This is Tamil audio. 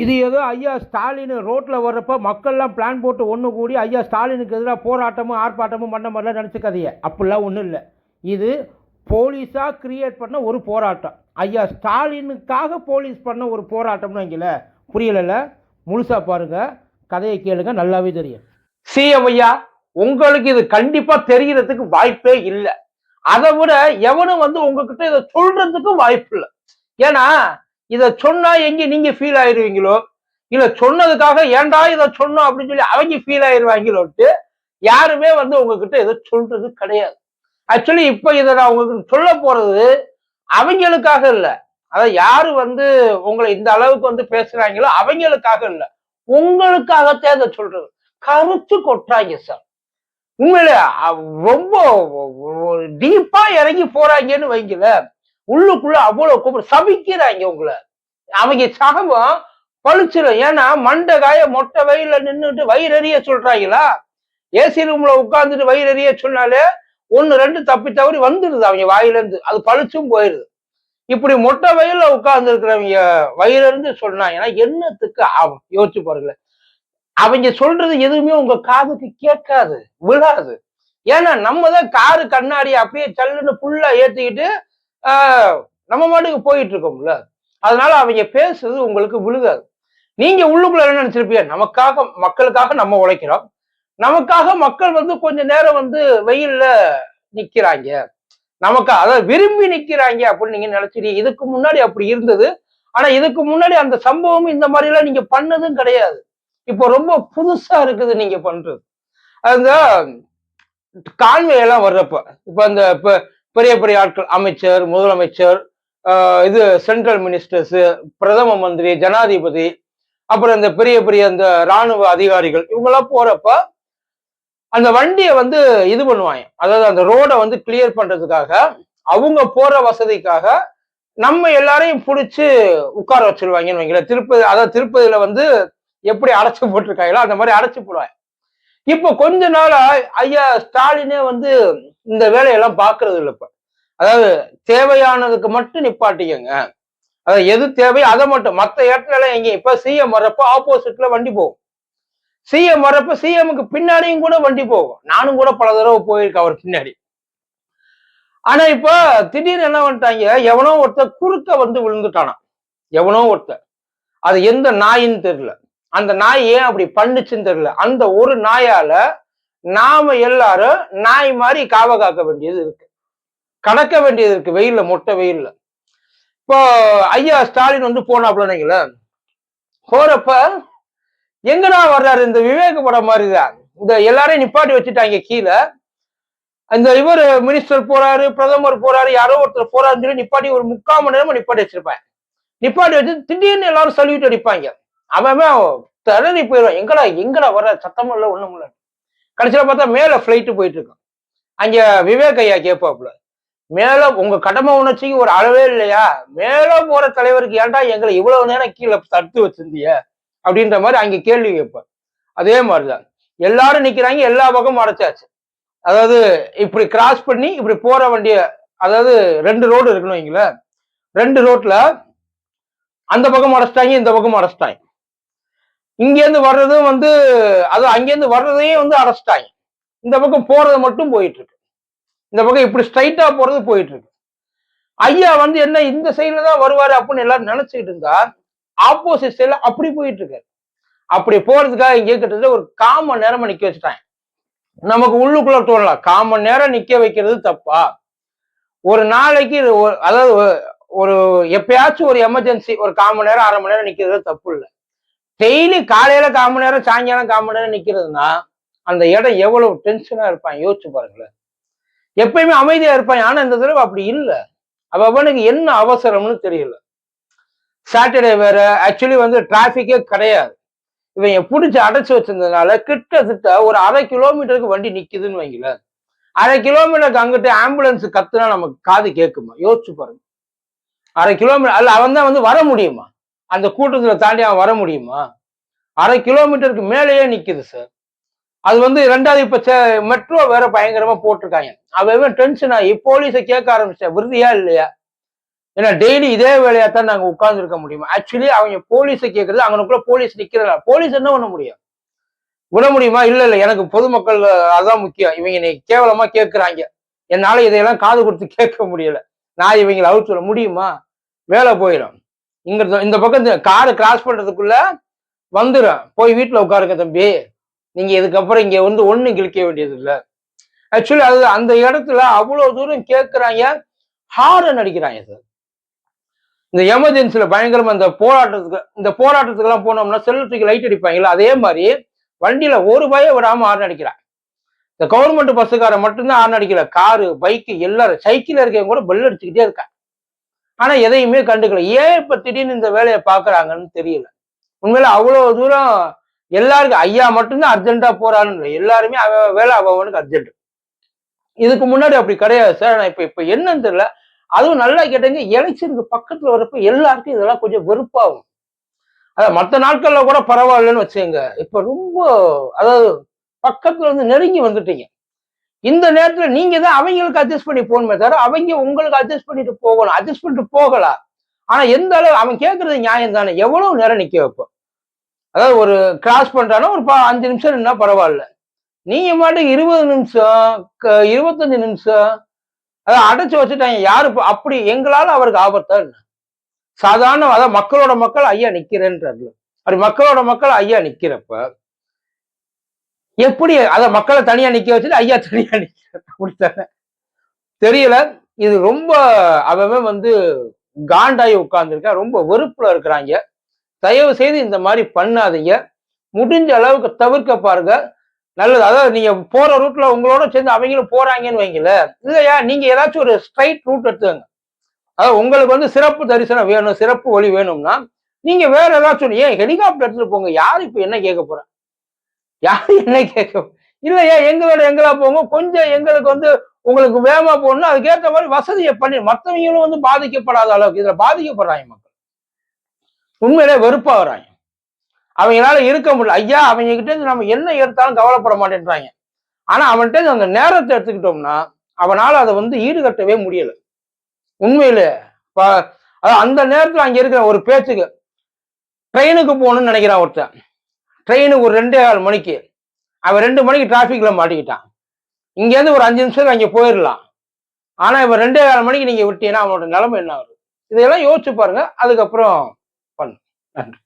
இது ஏதோ ஐயா ஸ்டாலின் ரோட்டில் வர்றப்ப மக்கள்லாம் பிளான் போட்டு ஒன்று கூடி ஐயா ஸ்டாலினுக்கு எதிராக போராட்டமும் ஆர்ப்பாட்டமும் பண்ண மாதிரிலாம் நினச்சிக்காதீங்க. அப்படிலாம் ஒன்றும் இல்லை. இது போலீஸாக கிரியேட் பண்ண ஒரு போராட்டம். ஐயா ஸ்டாலினுக்காக போலீஸ் பண்ண ஒரு போராட்டம்னு வைங்கள புரியலைல்ல? முழுசாக பாருங்கள் கதையை கேளுங்க நல்லாவே தெரியும். சிஎம் ஐயா உங்களுக்கு இது கண்டிப்பாக தெரியறதுக்கு வாய்ப்பே இல்லை. அதை விட எவனும் வந்து உங்ககிட்ட இதை சொல்றதுக்கும் வாய்ப்பு இல்லை. ஏன்னா இதை சொன்னா எங்க நீங்க ஃபீல் ஆயிருவீங்களோ? இல்ல சொன்னதுக்காக ஏன்டா இதை சொன்னோம் அப்படின்னு சொல்லி அவங்க ஃபீல் ஆயிருவாங்களோட்டு யாருமே வந்து உங்ககிட்ட இதை சொல்றது கிடையாது. ஆக்சுவலி இப்ப இதை நான் உங்களுக்கு சொல்ல போறது அவங்களுக்காக இல்லை. அதாவது யாரு வந்து உங்களை இந்த அளவுக்கு வந்து பேசுறாங்களோ அவங்களுக்காக இல்லை. உங்களுக்காகத்தான் இதை சொல்றது. கருத்து கொட்டாங்க சார். உண்மையில ரொம்ப டீப்பா இறங்கி போறாங்கன்னு வைங்கல உள்ளுக்குள்ள அவ்வளவு கூப்பிடு சபிக்கிறாங்க உங்களை. அவங்க சகவம் பழிச்சிடும் ஏன்னா மண்டை காய மொட்டை வயிறுல நின்றுட்டு வயிறறிய சொல்றாங்களா? ஏசி ரூம்ல உட்காந்துட்டு வயிறறிய சொன்னாலே ஒன்னு ரெண்டு தப்பி தவறி வந்துடுது அவங்க வாயில இருந்து அது பழிச்சும் போயிடுது இப்படி மொட்டை வயல்ல உட்கார்ந்து இருக்கிறவங்க வயிறிருந்து சொன்னாங்கன்னா என்னத்துக்கு ஆகும்? யோசிச்சு பாருங்களேன். அவங்க சொல்றது எதுவுமே உங்க காதுக்கு கேட்காது விழாது. ஏன்னா நம்ம தான் காரு கண்ணாடி அப்படியே சல்லுன்னு ஃபுல்லா ஏத்திக்கிட்டு ஆஹ், நம்ம மாட்டுக்கு போயிட்டு இருக்கோம்ல. அதனால அவங்க பேசுறது உங்களுக்கு விழுகாது. நீங்க உள்ளுக்குள்ள என்ன நினைச்சிருப்பீங்க? நமக்காக மக்களுக்காக நம்ம உழைக்கிறோம். நமக்காக மக்கள் வந்து கொஞ்ச நேரம் வந்து வெயில்ல நிக்கிறாங்க. நமக்கு அதை விரும்பி நிக்கிறாங்க அப்படின்னு நீங்க நினைச்சிருக்கீங்க இதுக்கு முன்னாடி அப்படி இருந்தது. ஆனா இதுக்கு முன்னாடி அந்த சம்பவம் இந்த மாதிரி எல்லாம் நீங்க பண்ணதும் கிடையாது. இப்போ ரொம்ப புதுசா இருக்குது நீங்க பண்றது. அந்த கான்வே எல்லாம் வர்றப்ப இப்ப அந்த பெரிய பெரிய ஆட்கள் அமைச்சர் முதலமைச்சர் இது சென்ட்ரல் மினிஸ்டர்ஸ் பிரதம மந்திரி ஜனாதிபதி அப்புறம் இந்த பெரிய பெரிய அந்த ராணுவ அதிகாரிகள் இவங்கெல்லாம் போறப்ப அந்த வண்டியை வந்து இது பண்ணுவாங்க. அதாவது அந்த ரோடை வந்து கிளியர் பண்றதுக்காக அவங்க போற வசதிக்காக நம்ம எல்லாரையும் பிடிச்சி உட்கார வச்சிருவாங்கன்னு வைங்களேன். திருப்பதி அதாவது திருப்பதியில வந்து எப்படி அடைச்சு போட்டிருக்காங்களோ அந்த மாதிரி அடைச்சு போடுவாங்க. இப்போ கொஞ்ச நாளா ஐயா ஸ்டாலினே வந்து இந்த வேலையெல்லாம் பாக்குறது இல்லை இப்ப. அதாவது தேவையானதுக்கு மட்டும் நிப்பாட்டிக்கங்க. அதாவது எது தேவை அதை மட்டும். மற்ற இடத்துல எல்லாம் எங்க இப்ப சிஎம் வர்றப்ப ஆப்போசிட்ல வண்டி போகும். சிஎம் வர்றப்ப சிஎம்க்கு பின்னாடியும் கூட வண்டி போகும். நானும் கூட பல தடவை போயிருக்கேன் அவர் பின்னாடி. ஆனா இப்ப திடீர்னு என்ன பண்ணிட்டாங்க எவனோ ஒருத்தர் குறுக்க வந்து விழுந்துட்டானா? எவனோ ஒருத்தர் அது எந்த நாயின்னு தெரியல. அந்த நாய் ஏன் அப்படி பண்ணுச்சுன்னு தெரியல. அந்த ஒரு நாயால நாம எல்லாரும் நாய் மாதிரி காவ காக்க வேண்டியது இருக்கு. கடக்க வேண்டியது இருக்கு. வெயில்ல மொட்டை வெயில்ல. இப்போ ஐயா ஸ்டாலின் வந்து போனாப்லன்னீங்கள போறப்ப எங்கடா வர்றாரு? இந்த விவேக படம் மாதிரிதான். இந்த எல்லாரையும் நிப்பாட்டி வச்சுட்டாங்க கீழே. இந்த இவர் மினிஸ்டர் போறாரு பிரதமர் போறாரு யாரோ ஒருத்தர் போறாருன்னு சொல்லி நிப்பாட்டி ஒரு முக்கால் மணி நேரமா நிப்பாட்டி வச்சிருப்பேன் நிப்பாட்டி வச்சு திடீர்னு எல்லாரும் சல்யூட் அடிப்பாங்க. அவன் அவன் போயிடுவான். எங்கடா எங்கடா வர சத்தமும் இல்லை ஒண்ணும் இல்லை. கடைசியில பார்த்தா மேல ஃபிளைட்டு போயிட்டு இருக்கான். அங்க விவேக் ஐயா கேட்பாப்புல. மேல உங்க கடமை உணர்ச்சிக்கு ஒரு அளவே இல்லையா? மேல போற தலைவருக்கு ஏன்டா எங்களை இவ்வளவு நேரம் கீழே தடுத்து வச்சிருந்திய? அப்படின்ற மாதிரி அங்க கேள்வி கேட்பார். அதே மாதிரிதான். எல்லாரும் நிக்கிறாங்க எல்லா பக்கமும் அடைச்சாச்சு. அதாவது இப்படி கிராஸ் பண்ணி இப்படி போற வண்டிய அதாவது ரெண்டு ரோடு இருக்கணும் வைங்களேன். ரெண்டு ரோட்ல அந்த பக்கம் அடைச்சிட்டாங்க இந்த பக்கம் அடைச்சிட்டாங்க. இங்கேருந்து வர்றதும் வந்து அது அங்கேருந்து வர்றதையும் வந்து அடைச்சிட்டாங்க. இந்த பக்கம் போறது மட்டும் போயிட்டு இருக்கு. இந்த பக்கம் இப்படி ஸ்ட்ரைட்டா போறது போயிட்டு இருக்கு ஐயா வந்து என்ன இந்த சைடுல தான் வருவாரு அப்படின்னு எல்லாரும் நினைச்சுக்கிட்டு இருந்தா ஆப்போசிட் சைடுல அப்படி போயிட்டு இருக்காரு அப்படி போறதுக்காக இங்கே கிட்டத்தட்ட ஒரு கால் மணி நிக்க வச்சுட்டாங்க. நமக்கு உள்ளுக்குள்ள தோணலாம் கால் மணி நேரம் நிக்க வைக்கிறது தப்பா? ஒரு நாளைக்கு அதாவது ஒரு- எப்பயாச்சும் ஒரு எமர்ஜென்சி ஒரு கால் நேரம் அரை மணி நேரம் நிக்கிறது தப்பு இல்லை. டெய்லி காலையில கால் மணி நேரம் சாயங்காலம் கால் மணி நேரம் நிக்கிறதுனா அந்த இடம் எவ்வளவு டென்ஷனா இருப்பான் யோசிச்சு பாருங்களேன். எப்பயுமே அமைதியா இருப்பான். ஆனா இந்த தடவை அப்படி இல்லை. அவனுக்கு என்ன அவசரம்னு தெரியல. சாட்டர்டே வேற ஆக்சுவலி வந்து டிராஃபிக்கே கிடையாது. இவங்க பிடிச்சி அடைச்சி வச்சிருந்ததுனால கிட்டத்தட்ட ஒரு அரை கிலோமீட்டருக்கு வண்டி நிக்குதுன்னு வைங்கள அரை கிலோமீட்டருக்கு அங்கிட்டு ஆம்புலன்ஸ் கத்துனா நமக்கு காது கேட்குமா யோசிச்சு பாருங்க. அரை கிலோமீட்டர் அல்ல அவன் தான் வந்து வர முடியுமா? அந்த கூட்டத்துல தாண்டி அவன் வர முடியுமா? அரை கிலோமீட்டருக்கு மேலேயே நிக்குது சார் அது வந்து ரெண்டாவது இப்ப மெட்ரோ வேற பயங்கரமா போட்டிருக்காங்க. அவன் டென்ஷன் ஆகி போலீஸை கேட்க ஆரம்பிச்சா விருதியா இல்லையா? ஏன்னா டெய்லி இதே வேலையா தான் நாங்க உட்கார்ந்து இருக்க முடியுமா? ஆக்சுவலி அவங்க போலீஸை கேட்கறது அவனுக்குள்ள போலீஸ் நிக்கிறதா? போலீஸ் என்ன பண்ண முடியும்? விட முடியுமா? இல்ல இல்ல எனக்கு பொதுமக்கள் அதான் முக்கியம். இவங்க நீ கேவலமா கேட்கிறாங்க. என்னால இதையெல்லாம் காது கொடுத்து கேட்க முடியல. நான் இவங்களை அவுட் சொல்ல முடியுமா? வேலை போயிடும். இங்க இந்த பக்கம் காரை கிராஸ் பண்றதுக்குள்ள வந்துடும் போய் வீட்டுல உட்காருங்க தம்பி. நீங்க இதுக்கப்புறம் இங்க வந்து ஒண்ணும் கிழிக்க வேண்டியது இல்லை ஆக்சுவலி அது அந்த இடத்துல அவ்வளவு தூரம் கேட்கிறாங்க ஹாரன் அடிக்கிறாங்க சார். இந்த எமர்ஜென்சில பயங்கரமா இந்த போராட்டத்துக்கு இந்த போராட்டத்துக்கு எல்லாம் போனோம்னா செல்லுக்கு லைட் அடிப்பாங்கல்ல அதே மாதிரி வண்டியில ஒரு பய விடாம ஹார்ன் அடிக்கிறாங்க இந்த கவர்மெண்ட் பஸ்ஸுக்காரன் மட்டும்தான் ஹார்ன் அடிக்கல. காரு பைக்கு எல்லாரும் சைக்கிள் இருக்கவங்க கூட பெல் அடிச்சுக்கிட்டே இருக்காங்க ஆனா எதையுமே கண்டுக்கல. ஏன் இப்ப திடீர்னு இந்த வேலையை பாக்குறாங்கன்னு தெரியல. உண்மையில அவ்வளவு தூரம் எல்லாருக்கும் ஐயா மட்டும்தான் அர்ஜென்ட்டா போறான்னு எல்லாருமே அவ வேலை அவனுக்கு அர்ஜென்ட் இதுக்கு முன்னாடி அப்படி கிடையாது சார். நான் இப்ப இப்ப என்னன்னு தெரியல. அதுவும் நல்லா கேட்டீங்க. எலெக்ஷனுக்கு பக்கத்துல வரப்ப எல்லாருக்கும் இதெல்லாம் கொஞ்சம் வெறுப்பாகும். அதான் மற்ற நாட்கள்ல கூட பரவாயில்லன்னு வச்சுக்கோங்க. இப்ப ரொம்ப அதாவது பக்கத்துல வந்து நெருங்கி வந்துட்டீங்க. இந்த நேரத்துல நீங்க தான் அவங்களுக்கு அட்ஜஸ்ட் பண்ணி போகணுமே தவிர அவங்க உங்களுக்கு அட்ஜஸ்ட் பண்ணிட்டு போகணும். அட்ஜஸ்ட் பண்ணிட்டு போகலாம் ஆனா எந்த அளவு அவன் கேட்கறது நியாயம் தானே எவ்வளவு நேரம் நிக்க வைப்போம் அதாவது ஒரு கிராஸ் பண்றானா ஒரு அஞ்சு நிமிஷம் நின்னா பரவாயில்ல. நீங்க மாட்டுக்கு இருபது நிமிஷம் இருபத்தஞ்சு நிமிஷம் அதை அடைச்சு வச்சுட்டாங்க யாரு அப்படி எங்களால அவருக்கு ஆபத்தா என்ன? சாதாரண அதாவது மக்களோட மக்கள் ஐயா நிக்கிறேன்றாரு அப்படி மக்களோட மக்கள் ஐயா நிக்கிறப்ப எப்படி அத மக்களை தனியா நிக்க வச்சுட்டு ஐயா தனியா நிக்கிற அப்படித்தானே? தெரியல. இது ரொம்ப அவன் வந்து காண்டாயி உட்கார்ந்துருக்கா ரொம்ப வெறுப்புல இருக்கிறாங்க. தயவு செய்து இந்த மாதிரி பண்ணாதீங்க. முடிஞ்ச அளவுக்கு தவிர்க்க பாருங்க. நல்லது. அதாவது நீங்க போற ரூட்ல உங்களோட சேர்ந்து அவங்களும் போறாங்கன்னு வைங்கள. இல்லையா? நீங்க ஏதாச்சும் ஒரு ஸ்ட்ரைட் ரூட் எடுத்துங்க அதாவது உங்களுக்கு வந்து சிறப்பு தரிசனம் வேணும் சிறப்பு வழி வேணும்னா நீங்க வேற ஏதாச்சும் ஏன் ஹெலிகாப்டர் எடுத்துட்டு போங்க. யாரு இப்ப என்ன கேட்க போறா? யாரு என்ன கேட்க இல்லையா? எங்களோட எங்களா போங்க. கொஞ்சம் எங்களுக்கு வந்து உங்களுக்கு வேகமா போகணும்னா அதுக்கேற்ற மாதிரி வசதியை பண்ணி மற்றவங்களும் வந்து பாதிக்கப்படாத அளவுக்கு இதுல பாதிக்கப்படுறாங்க மக்கள். உண்மையிலே வெறுப்பா வராங்க அவங்களால இருக்க முடியல. ஐயா அவங்க கிட்ட இருந்து நம்ம என்ன எடுத்தாலும் கவலைப்பட மாட்டேன்றாங்க. ஆனா அவன்கிட்ட அந்த நேரத்தை எடுத்துக்கிட்டோம்னா அவனால் அதை வந்து ஈடுகட்டவே முடியல. உண்மையிலே அந்த நேரத்தில் அங்கே இருக்கிற ஒரு பேச்சுக்கு ட்ரெயினுக்கு போகணும்னு நினைக்கிறான் ஒருத்தன். ட்ரெயினுக்கு ஒரு ரெண்டே கால் மணிக்கு அவன் ரெண்டு மணிக்கு டிராஃபிக்ல மாட்டிக்கிட்டான். இங்கேருந்து ஒரு அஞ்சு நிமிஷத்துக்கு அங்கே போயிடலாம். ஆனால் இவன் ரெண்டே கால் மணிக்கு நீங்கள் விட்டீங்கன்னா அவனோட நிலைமை என்ன ஆகுது இதையெல்லாம் யோசிச்சு பாருங்க. அதுக்கப்புறம் பண்ணு நன்றி.